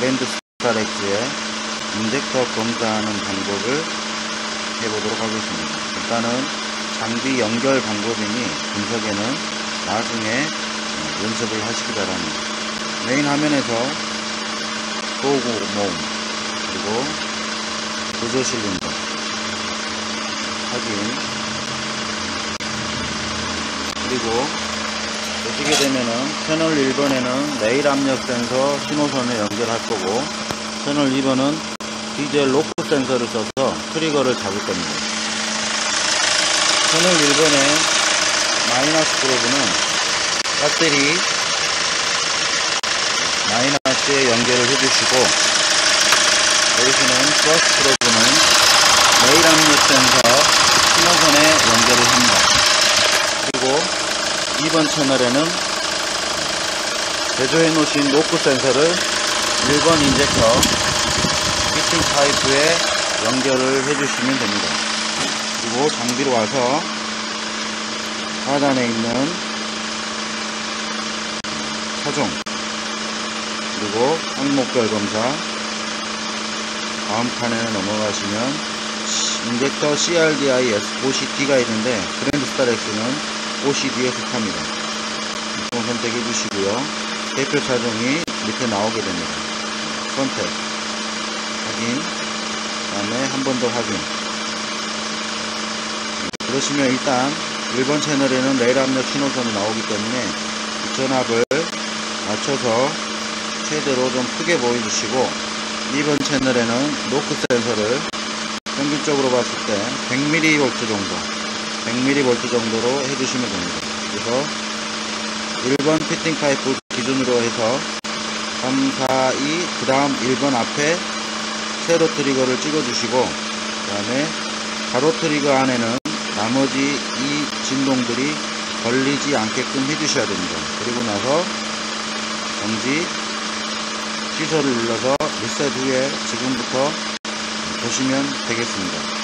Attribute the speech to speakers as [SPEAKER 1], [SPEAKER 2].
[SPEAKER 1] 그랜드 스타렉스의 인젝터 검사하는 방법을 해보도록 하겠습니다. 일단은 장비 연결 방법이니 분석에는 나중에 연습을 하시기 바랍니다. 메인 화면에서 소고 모음 그리고 보조 실린더 확인 그리고 보시게 되면은 채널 1번에는 레일 압력 센서 신호선을 연결할 거고 채널 2번은 디젤 로프 센서를 써서 트리거를 잡을 겁니다. 채널 1번의 마이너스 프로브는 배터리 마이너스에 연결을 해주시고 보시는 플러스 프로브는 레일 압력 센서 신호선에 연결을 합니다. 그리고 2번 채널에는 제조해 놓으신 노크 센서를 1번 인젝터 피팅 파이프에 연결을 해주시면 됩니다. 그리고 장비로 와서 하단에 있는 차종 그리고 항목별 검사 다음 칸에 넘어가시면 인젝터 CRDIS OCD가 있는데 그랜드 스타렉스는 OCD에 속합니다. 이쪽 선택해 주시고요. 대표 차종이 밑에 나오게 됩니다. 선택 확인 그 다음에 한 번 더 확인 그러시면 일단 1번 채널에는 레일 압력 신호선이 나오기 때문에 이 전압을 맞춰서 최대로 좀 크게 보여주시고 2번 채널에는 노크 센서를 평균적으로 봤을 때 100mV 정도 100mV 정도로 해주시면 됩니다. 그래서 1번 피팅 파이프 기준으로 해서 3, 4, 2, 그 다음 1번 앞에 세로 트리거를 찍어주시고 그 다음에 가로 트리거 안에는 나머지 이 진동들이 걸리지 않게끔 해주셔야 됩니다. 그리고 나서 정지 시설을 눌러서 리셋 후에 지금부터 보시면 되겠습니다.